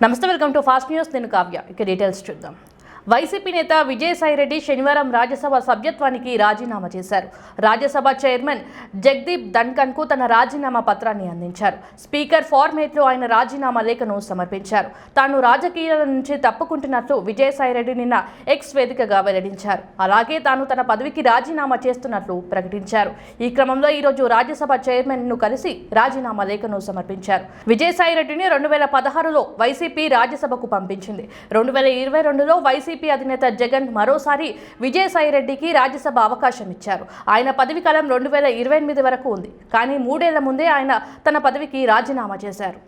నమస్తే welcome to fast news. నేను కావ్య. ఇక డీటెయిల్స్ చూద్దాం. వైసీపీ నేత విజయసాయిరెడ్డి శనివారం రాజ్యసభ సభ్యత్వానికి రాజీనామా చేశారు. రాజ్యసభ చైర్మన్ జగదీప్ ధన్కన్కు తన రాజీనామా పత్రాన్ని అందించారు. స్పీకర్ ఫార్మేట్లో ఆయన రాజీనామా లేఖను సమర్పించారు. తాను రాజకీయాల నుంచి తప్పుకుంటున్నట్లు విజయసాయిరెడ్డి నిన్న ఎక్స్ వేదికగా వెల్లడించారు. అలాగే తాను తన పదవికి రాజీనామా చేస్తున్నట్లు ప్రకటించారు. ఈ క్రమంలో ఈరోజు రాజ్యసభ చైర్మన్ను కలిసి రాజీనామా లేఖను సమర్పించారు. విజయసాయిరెడ్డిని రెండు వేల పదహారులో వైసీపీ రాజ్యసభకు పంపించింది. రెండు వేల ఇరవై రెండులో వైసీపీ అధినేత జగన్ మరోసారి విజయసాయిరెడ్డికి రాజ్యసభ అవకాశం ఇచ్చారు. ఆయన పదవి కాలం రెండు వేల ఇరవై ఎనిమిది వరకు ఉంది. కానీ మూడేళ్ళ ముందే ఆయన తన పదవికి రాజీనామా చేశారు.